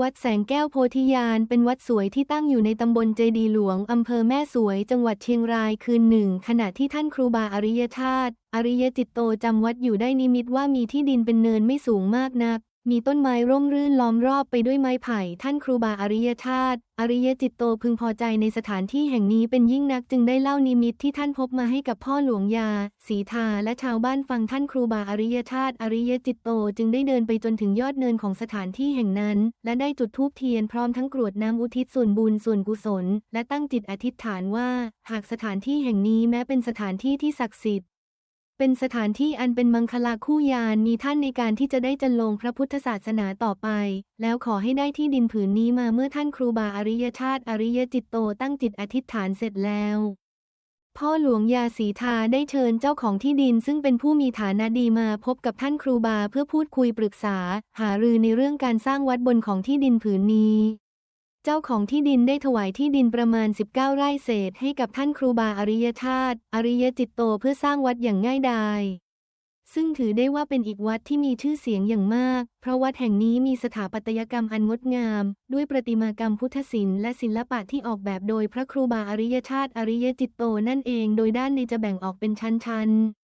วัดแสงแก้วโพธิญาณเป็นวัดสวยที่ตั้งอยู่ในตำบลเจดีหลวง อำเภอแม่สวย จังหวัดเชียงรายคืนหนึ่ง ขณะที่ท่านครูบาอริยธาตุอริยจิตโตจำวัดอยู่ได้นิมิตว่ามีที่ดินเป็นเนินไม่สูงมากนัก มีต้นไม้ร่มรื่นล้อมรอบไปด้วยไม้ไผ่ ท่านครูบาอริยธาตุอริยจิตโตพึงพอใจในสถานที่แห่งนี้เป็นยิ่งนักจึงได้เล่านิมิตที่ท่านพบมาให้กับพ่อหลวงยา สีทาและชาวบ้านฟังท่านครูบาอริยธาตุอริยจิตโตจึงได้เดินไปจนถึงยอดเนินของสถานที่แห่งนั้น และได้จุดธูปเทียนพร้อมทั้งกรวดน้ำอุทิศส่วนบุญส่วนกุศล และตั้งจิตอธิษฐานว่า หากสถานที่แห่งนี้แม้เป็นสถานที่ที่ศักดิ์สิทธิ์ เป็นสถานที่อันเป็นมังคลาคู่ยานมีท่านในการที่จะได้จันลงพระพุทธศาสนาต่อไป แล้วขอให้ได้ที่ดินผืนนี้มาเมื่อท่านครูบาอริยชาติอริยจิตโตตั้งจิตอธิษฐานเสร็จแล้วพ่อหลวงยาสีทาได้เชิญเจ้าของที่ดินซึ่งเป็นผู้มีฐานะดีมาพบกับท่านครูบาเพื่อพูดคุยปรึกษา หารือในเรื่องการสร้างวัดบนของที่ดินผืนนี้ เจ้าของที่ดินได้ถวายที่ดินประมาณ 19 ไร่เศษให้กับท่านครูบาอริยธาตุอริยจิตโตเพื่อสร้างวัดอย่างง่ายดายซึ่งถือได้ว่าเป็นอีกวัดที่มีชื่อเสียงอย่างมาก เพราะวัดแห่งนี้มีสถาปัตยกรรมอันงดงาม ด้วยประติมากรรมพุทธศิลป์และศิลปะที่ออกแบบโดยพระครูบาอริยชาติอริยจิตโตนั่นเอง โดยด้านในจะแบ่งออกเป็นชั้นๆ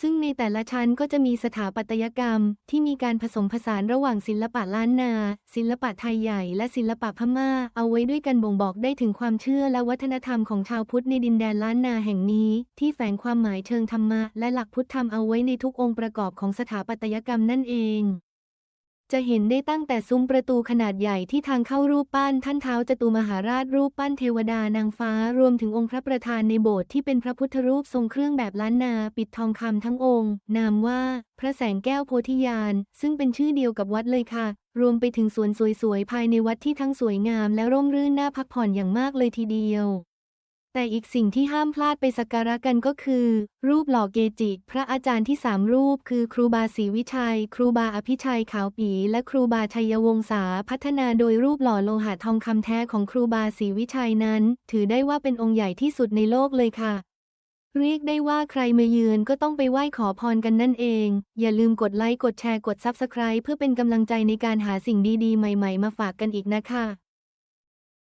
ซึ่งในแต่ละชั้นก็จะมีสถาปัตยกรรม ที่มีการผสมผสานระหว่างศิลปะล้านนา ศิลปะไทยใหญ่และศิลปะพม่า เอาไว้ด้วยกันบ่งบอกได้ถึงความเชื่อและวัฒนธรรมของชาวพุทธในดินแดนล้านนาแห่งนี้ ที่แฝงความหมายเชิงธรรมะและหลักพุทธธรรมเอาไว้ในทุกองค์ประกอบของสถาปัตยกรรมนั่นเอง จะเห็นได้ตั้งแต่ซุ้มประตูขนาดใหญ่ที่ทางเข้ารูปปั้นท่านเท้าจตุมหาราชรูปปั้นเทวดานางฟ้ารวมถึงองค์พระประธานในโบสถ์ที่เป็นพระพุทธรูปทรงเครื่องแบบล้านนาปิดทองคำทั้งองค์ นามว่า พระแสงแก้วโพธิญาณ ซึ่งเป็นชื่อเดียวกับวัดเลยค่ะ รวมไปถึงสวนสวยๆภายในวัดที่ทั้งสวยงามและร่มรื่นน่าพักผ่อนอย่างมากเลยทีเดียว แต่อีกสิ่งที่ห้ามพลาดไปสักการะกันก็คือ รูปหล่อเกจิ พระอาจารย์ที่สามรูปคือครูบาศรีวิชัย ครูบาอภิชัยขาวปี และครูบาชัยวงศาพัฒนาโดยรูปหล่อโลหะทองคำแท้ของครูบาศรีวิชัยนั้น ถือได้ว่าเป็นองค์ใหญ่ที่สุดในโลกเลยค่ะเรียกได้ว่าใครมาเยือนก็ต้องไปไหว้ขอพรกันนั่นเอง อย่าลืมกดไลค์ กดแชร์ กด Subscribe เพื่อเป็นกำลังใจในการหาสิ่งดีๆ ใหม่ ๆ มาฝากกันอีกนะคะ